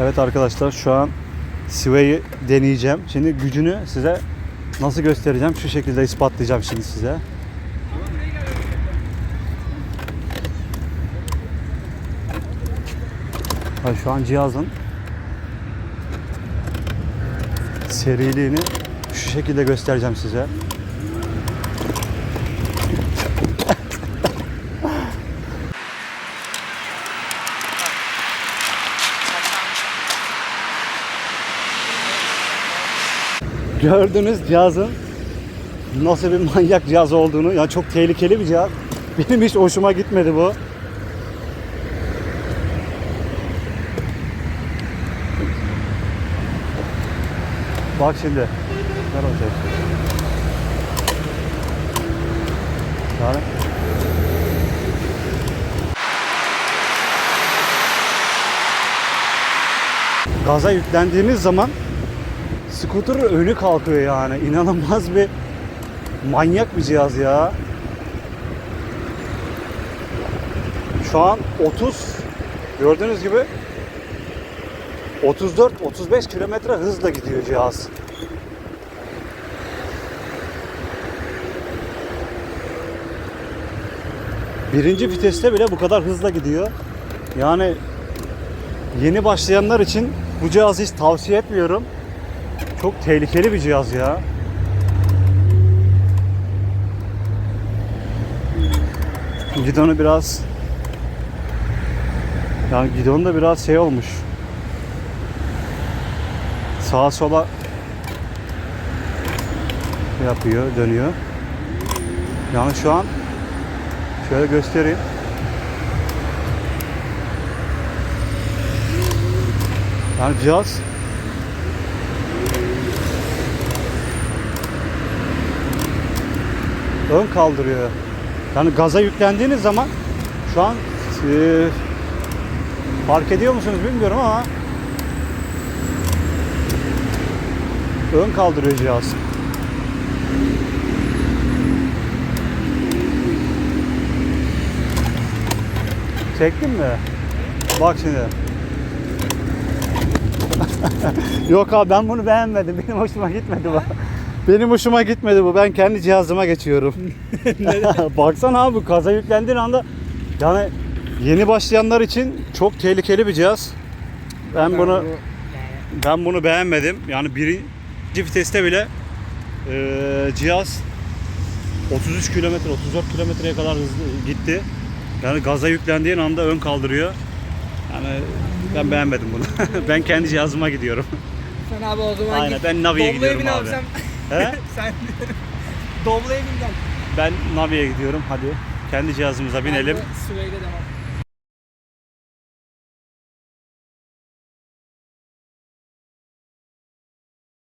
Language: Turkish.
Evet arkadaşlar şu an Sway'i deneyeceğim. Şimdi gücünü size nasıl göstereceğim? Şu şekilde ispatlayacağım şimdi size. Ha, şu an cihazın seriliğini şu şekilde göstereceğim size. Gördünüz cihazın nasıl bir manyak cihaz olduğunu. Ya çok tehlikeli bir cihaz. Benim hiç hoşuma gitmedi bu. Bak şimdi. Ver şey. Yani gaza yüklendiğimiz zaman Scooter'ın önü kalkıyor yani. İnanılmaz bir manyak bir cihaz ya. Şu an 30 gördüğünüz gibi 34-35 kilometre hızla gidiyor cihaz. Birinci viteste bile bu kadar hızla gidiyor. Yani yeni başlayanlar için bu cihazı hiç tavsiye etmiyorum. Çok tehlikeli bir cihaz ya. Gidonu biraz yani gidon da biraz şey olmuş. Sağa sola yapıyor, dönüyor. Yani şu an şöyle göstereyim. Yani cihaz ön kaldırıyor. Yani gaza yüklendiğiniz zaman şu an e, fark ediyor musunuz bilmiyorum ama ön kaldırıyor cihaz. Çektin mi? Bak şimdi. Yok abi ben bunu beğenmedim. Benim hoşuma gitmedi bu. Benim hoşuma gitmedi bu. Ben kendi cihazıma geçiyorum. Baksana abi kaza yüklendiğin anda yani yeni başlayanlar için çok tehlikeli bir cihaz. Ben bunu ben bunu beğenmedim. Yani birinci viteste bile eee, cihaz 33 kilometre 34 kilometreye kadar hızlı gitti. Yani gaza yüklendiğin anda ön kaldırıyor. Yani ben beğenmedim bunu. ben kendi cihazıma gidiyorum. Sen abi o zaman Aynen, git. ben Navi'ye gidiyorum abi. Sen, He? sen Doblo'ya bin gel. Ben Navi'ye gidiyorum. Hadi kendi cihazımıza binelim. Sway'de devam.